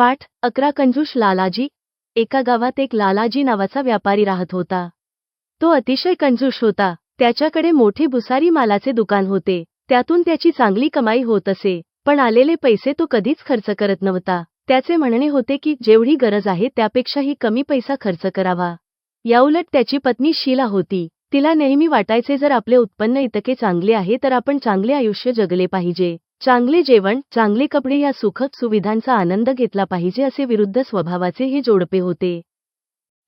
पाठ अकरा कंजूष लालाजी. एका गावात एक लालाजी नावाचा व्यापारी राहत होता. तो अतिशय कंजूष होता. त्याच्याकडे मोठे भुसारी मालाचे दुकान होते. त्यातून त्याची चांगली कमाई होत असे. पण आलेले पैसे तो कधीच खर्च करत नव्हता. त्याचे म्हणणे होते की जेवढी गरज आहे त्यापेक्षाही कमी पैसा खर्च करावा. याउलट त्याची पत्नी शीला होती. तिला नेहमी वाटायचे जर आपले उत्पन्न इतके चांगले आहे तर आपण चांगले आयुष्य जगले पाहिजे. चांगले जेवण चांगले कपडे या सुखद सुविधांचा आनंद घेतला पाहिजे असे विरुद्ध स्वभावाचे हे जोडपे होते.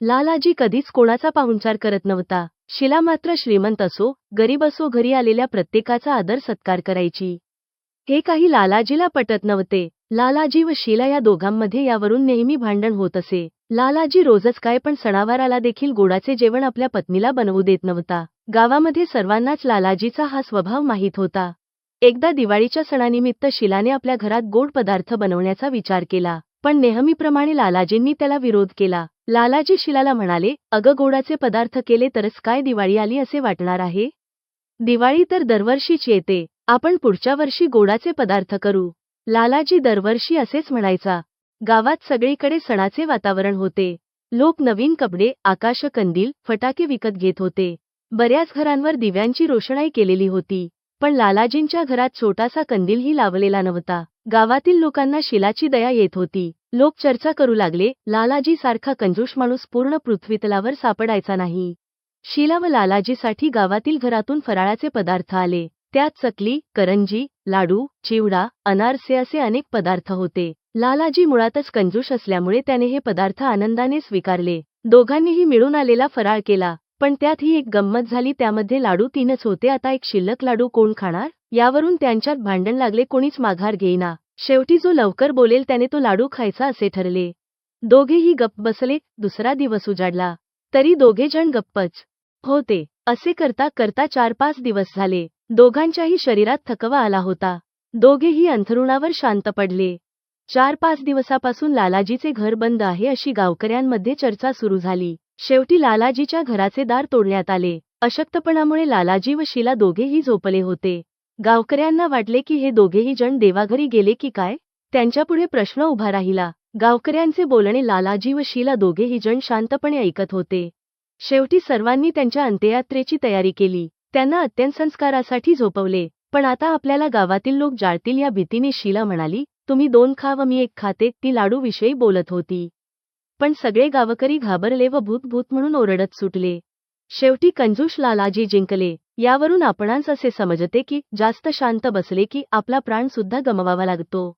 लालाजी कधीच कोणाचा पाहुणचार करत नव्हता. शिला मात्र श्रीमंत असो गरीब असो घरी आलेल्या प्रत्येकाचा आदर सत्कार करायची. हे काही लालाजीला पटत नव्हते. लालाजी व शीला या दोघांमध्ये यावरून नेहमी भांडण होत असे. लालाजी रोजच काय पण सणावाराला देखील गोडाचे जेवण आपल्या पत्नीला बनवू देत नव्हता. गावामध्ये सर्वांनाच लालाजीचा हा स्वभाव माहीत होता. एकदा दिवाळीच्या सणानिमित्त शिलाने आपल्या घरात गोड पदार्थ बनवण्याचा विचार केला पण नेहमीप्रमाणे लालाजींनी त्याला विरोध केला. लालाजी शिलाला म्हणाले अगं गोडाचे पदार्थ केले तरच काय दिवाळी आली असे वाटणार आहे? दिवाळी तर दरवर्षीच येते आपण पुढच्या वर्षी गोडाचे पदार्थ करू लालाजी दरवर्षी असेच म्हणायचा. गावात सगळीकडे सणाचे वातावरण होते. लोक नवीन कपडे आकाश कंदील फटाके विकत घेत होते. बऱ्याच घरांवर दिव्यांची रोषणाई केलेली होती. पण लालाजींच्या घरात छोटासा कंदीलही लावलेला नव्हता. गावातील लोकांना शिलाची दया येत होती. लोक चर्चा करू लागले लालाजी सारखा कंजूष माणूस पूर्ण पृथ्वीतलावर सापडायचा नाही. शिला व लालाजीसाठी गावातील घरातून फराळाचे पदार्थ आले. त्यात चकली करंजी लाडू चिवडा अनारसे असे अनेक पदार्थ होते. लालाजी मुळातच कंजूष असल्यामुळे त्याने हे पदार्थ आनंदाने स्वीकारले. दोघांनीही मिळून आलेला फराळ केला. पण त्यात ही एक गंमत झाली त्यामध्ये लाडू तीनच होते. आता एक शिल्लक लाडू कोण खाणार? यावरून त्यांच्यात भांडण लागले कोणीच माघार घेईना. शेवटी जो लवकर बोलेल त्याने तो लाडू खायचा असे ठरले. दोघेही गप्प बसले दुसरा दिवस उजाडला. तरी दोघे जण गप्पच होते. असे करता करता चार पाच दिवस झाले. दोघांच्याही शरीरात थकवा आला होता. दोघेही अंथरुणावर शांत पडले. चार पाच दिवसापासून लालाजीचे घर बंद आहे अशी गावकऱ्यांमध्ये चर्चा सुरू झाली. शेवटी लालाजीच्या घराचे दार तोडण्यात आले. अशक्तपणामुळे लालाजी व शिला दोघेही झोपले होते. गावकऱ्यांना वाटले की हे दोघेही जण देवाघरी गेले की काय? त्यांच्यापुढे प्रश्न उभा राहिला. गावकऱ्यांचे बोलणे लालाजी व शिला दोघेही जण शांतपणे ऐकत होते. शेवटी सर्वांनी त्यांच्या अंत्ययात्रेची तयारी केली. त्यांना अत्यंतसंस्कारासाठी झोपवले. पण आता आपल्याला गावातील लोक जाळतील या भीतीने शिला म्हणाली तुम्ही दोन खा व मी एक खाते. ती लाडूविषयी बोलत होती. पण सगळे गावकरी घाबरले व भूतभूत म्हणून ओरडत सुटले. शेवटी कंजूष लालाजी जिंकले. यावरून आपणांस असे समजते की जास्त शांत बसले की आपला प्राण सुद्धा गमवावा लागतो.